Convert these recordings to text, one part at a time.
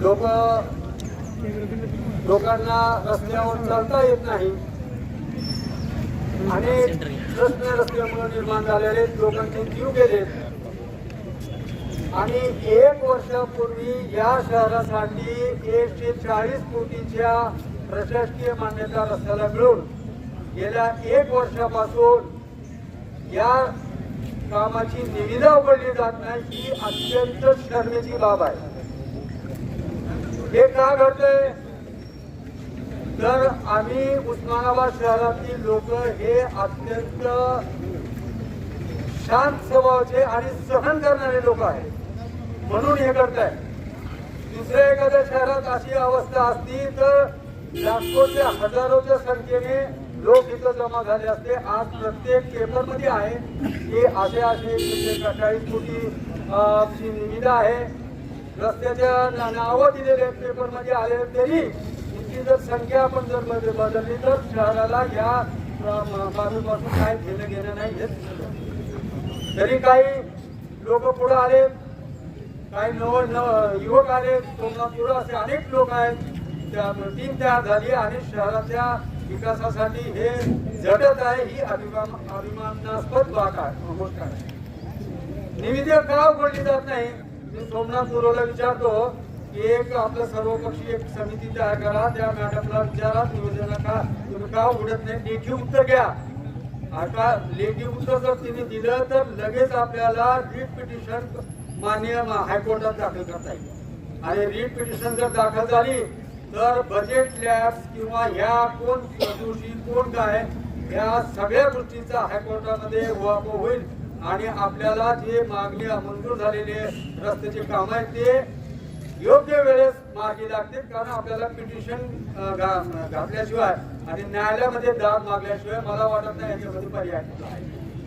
लोक लोकांना रस्त्यावर चालता येत नाही. आणि रस्त्यामुळे निर्माण झालेले लोकांचे जीव गेले. आणि एक वर्षापूर्वी या शहरासाठी एकशे चाळीस कोटीच्या प्रशासकीय मान्यता रस्त्याला मिळून गेल्या एक वर्षापासून या कामाची निविदा उघडली जात नाही ही अत्यंत शर्मेची बाब आहे. हे का घडतंय तर आम्ही उस्मानाबाद शहरातील लोक हे अत्यंत शांत स्वभावाचे आणि सहन करणारे लोक आहेत. म्हणून हे करत आहे दुसऱ्या एखाद्या शहरात अशी अवस्था असती तर लाखोच्या हजारोच्या संख्येने लोक इथं जमा झाले असते. आज प्रत्येक पेपरमध्ये आहे की असे असे चाळीस कोटी निविदा आहे. रस्त्याच्या ना- नावं दिलेले पेपरमध्ये आले तरी इतकी जर संख्या आपण जर बदलली तर शहराला या अं, काय घेणं घेणं नाही हेच तरी काही लोक पुढे आले. काही नव नव युवक आले. सोमनाथ युवक असे अनेक लोक आहेत. त्या टीम तयार झाली आणि शहराच्या विकासासाठी हे झटत आहे ही अभिमान अभिमानास्पद बाक आहे. गोष्ट आहे निविदा का उघडली जात नाही. मी सोमनाथ गुरुला विचारतो की एक आपलं सर्वपक्षीय एक समिती तयार करा त्या मॅडमला विचारा निवेदन का तुम्ही का उघडत नाही? लेखी उत्तर घ्या. आता लेखी उत्तर जर तिने दिलं तर लगेच आपल्याला रिट पिटिशन मान्य हायकोर्टात दाखल करता येईल. आणि रिट पिटिशन जर दाखल झाली तर बजेट लॅब्स किंवा ह्या कोण दिवशी कोण काय या सगळ्या गोष्टीचा हायकोर्टामध्ये वापर होईल. आणि आपल्याला जे मागणी मंजूर झालेले रस्त्याचे काम आहेत ते योग्य वेळेस मागी लागतील कारण आपल्याला पिटिशन घातल्याशिवाय आणि न्यायालयामध्ये दाद मागल्याशिवाय मला वाटत नाही याच्यामध्ये पर्याय आहे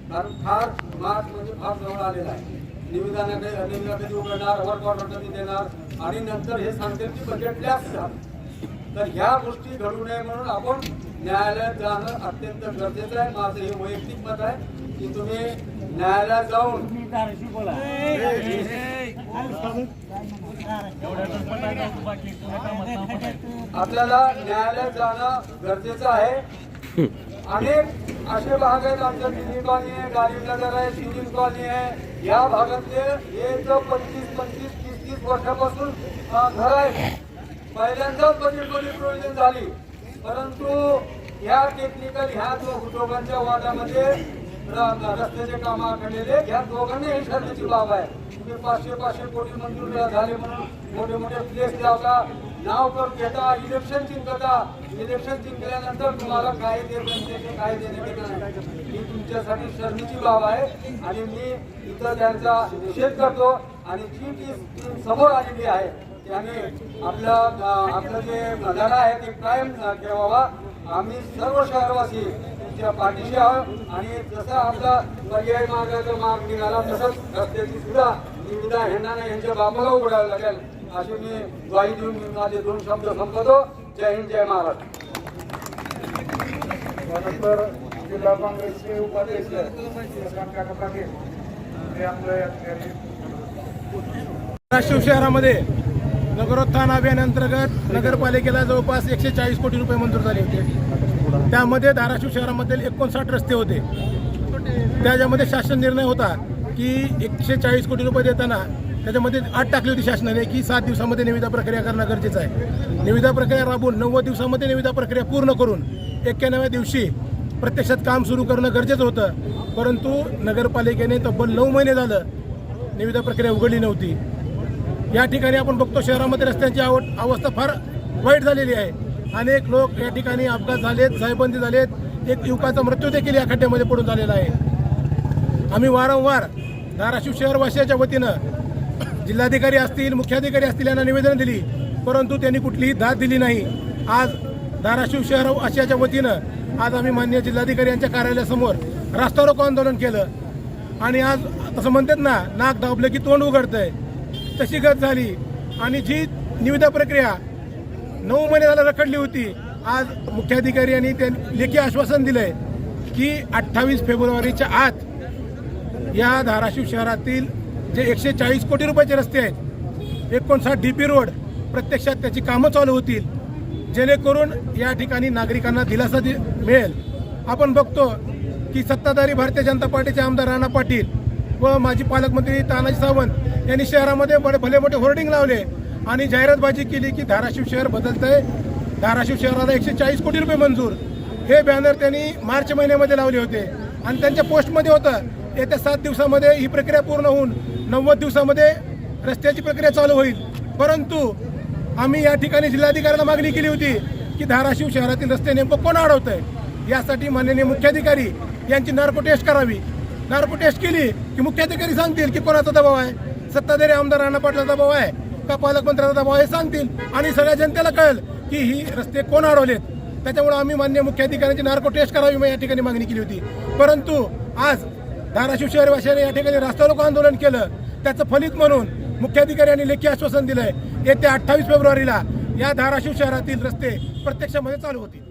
कारण फार मार्च म्हणजे फार जवळ आलेला आहे. निविदाने निविदा कधी उघडणार वर्क ऑर्डर कधी देणार? आणि नंतर हे सांगतील की बजेट लॅप्स झालं. तर ह्या गोष्टी घडू नये म्हणून आपण न्यायालयात जाणं अत्यंत गरजेचं आहे. माझं हे वैयक्तिक मत आहे की तुम्ही न्यायालयात जाऊन आपल्याला न्यायालयात जाणं गरजेचं आहे. अनेक असे भाग आहेत आमच्या दिल्ली कॉलनी आहे गाडीनगर आहे सिव्हिल कॉलनी आहे या भागातले हे जो पंचवीस पंचवीस तीस तीस वर्षापासून घर आहे. पहिल्यांदाच बजेटमध्ये प्रोव्हिजन झाली. परंतु ह्या टेक्निकल ह्या दो- दोघांच्या वादामध्ये र- रस्त्याचे काम आखडलेले ह्या दोघांनी हे ठरण्याची बाब आहे. तुम्ही पाचशे पाचशे कोटी मंजूर झाले म्हणून मोठे मोठे प्लेस लावला. नाव कर घेता? इलेक्शन जिंकता इलेक्शन जिंकल्यानंतर तुम्हाला काय ते बनते काय देणे नाही? ही तुमच्यासाठी शर्मीची बाब आहे आणि मी इथं त्यांचा निषेध करतो आणि जी टी टीम समोर आलेली आहे त्याने आपलं आपलं जे लढा आहे ते कायम ठेवावा. आम्ही सर्व शहरवासी तुमच्या पाठीशी आहोत आणि जसं आपला पर्याय मार्गाचा मार्ग निघाला तसंच रस्त्याची सुद्धा निविदा ह्यांना नाही यांच्या बापाला उघडावं लागेल. अशी मी ग्वाही देऊन मी माझे दोन शब्द संपवतो जय हिंद जय महाराष्ट्र. त्यानंतर जिल्हा काँग्रेसचे उपाध्यक्ष श्रीकांत काका पाटील हे आपलं या ठिकाणी धाराशिव शहरामध्ये नगरोत्थान अभियानांतर्गत नगरपालिकेला जवळपास एकशे चाळीस कोटी रुपये मंजूर झाले होते. त्यामध्ये धाराशिव शहरामध्ये एकोणसाठ रस्ते होते. त्याच्यामध्ये शासन निर्णय होता की एकशे चाळीस कोटी रुपये देताना त्याच्यामध्ये आठ टाकली होती शासनाने की सात दिवसामध्ये निविदा प्रक्रिया करणं गरजेचं आहे. निविदा प्रक्रिया राबवून नव्वद दिवसामध्ये निविदा प्रक्रिया पूर्ण करून एक्क्याण्णव्या दिवशी प्रत्यक्षात काम सुरू करणं गरजेचं होतं. परंतु नगरपालिकेने तब्बल नऊ महिने झालं निविदा प्रक्रिया उघडली नव्हती. या ठिकाणी आपण बघतो शहरामध्ये रस्त्यांची आवड अवस्था फार वाईट झालेली आहे. अनेक लोक या ठिकाणी अपघात झालेत साहेबंदी झालेत. एक युवकाचा मृत्यू देखील या खड्ड्यामध्ये पडून झालेला आहे. आम्ही वारंवार धाराशिव शहरवासियाच्या वतीनं जिल्हाधिकारी असतील मुख्याधिकारी असतील यांना निवेदन दिली परंतु त्यांनी कुठलीही दाद दिली नाही. आज धाराशिव शहर आशियाच्या वतीनं आज आम्ही मान्य जिल्हाधिकारी यांच्या कार्यालयासमोर रास्ता रोको आंदोलन केलं. आणि आज तसं म्हणतात ना नाक दाबलं की तोंड उघडतंय. तशी गत झाली. आणि जी निविदा प्रक्रिया नऊ महिने झाला रखडली होती आज मुख्याधिकारी यांनी त्या लेखी आश्वासन दिलंय की अठ्ठावीस फेब्रुवारीच्या आत या धाराशिव शहरातील जे एकशे चाळीस कोटी रुपयाचे रस्ते आहेत एकोणसाठ डी पी रोड प्रत्यक्षात त्याची कामं चालू होतील. जेणेकरून या ठिकाणी नागरिकांना दिलासा दि मिळेल. आपण बघतो की सत्ताधारी भारतीय जनता पार्टीचे आमदार राणा पाटील व माजी पालकमंत्री तानाजी सावंत यांनी शहरामध्ये बडे भले मोठे होर्डिंग लावले आणि जाहिरातबाजी केली की धाराशिव शहर बदलतंय. धाराशिव शहराला एकशे चाळीस कोटी रुपये मंजूर. हे बॅनर त्यांनी मार्च महिन्यामध्ये लावले होते. आणि त्यांच्या पोस्टमध्ये होतं येत्या सात दिवसामध्ये ही प्रक्रिया पूर्ण होऊन नव्वद दिवसामध्ये रस्त्याची प्रक्रिया चालू होईल. परंतु आम्ही या ठिकाणी जिल्हाधिकाऱ्याला मागणी केली होती की धाराशिव शहरातील रस्ते नेमकं कोण अडवतंय? यासाठी माननीय मुख्याधिकारी यांची नार्को टेस्ट करावी. नार्को टेस्ट केली की मुख्याधिकारी सांगतील की कोणाचा दबाव आहे? सत्ताधारी आमदार राणा पाटलाचा दबाव आहे का पालकमंत्र्याचा दबाव आहे सांगतील. आणि सगळ्या जनतेला कळेल की ही रस्ते कोण अडवलेत? त्याच्यामुळे आम्ही मान्य मुख्याधिकाऱ्यांची नार्को टेस्ट करावी मग या ठिकाणी मागणी केली होती. परंतु आज धाराशिव शहरवाशाने या ठिकाणी रास्ता रोको आंदोलन केलं. त्याचं फलित म्हणून मुख्याधिकाऱ्यांनी लेखी आश्वासन दिलंय. येत्या अठ्ठावीस फेब्रुवारीला या धाराशिव शहरातील रस्ते प्रत्यक्षामध्ये चालू होतील.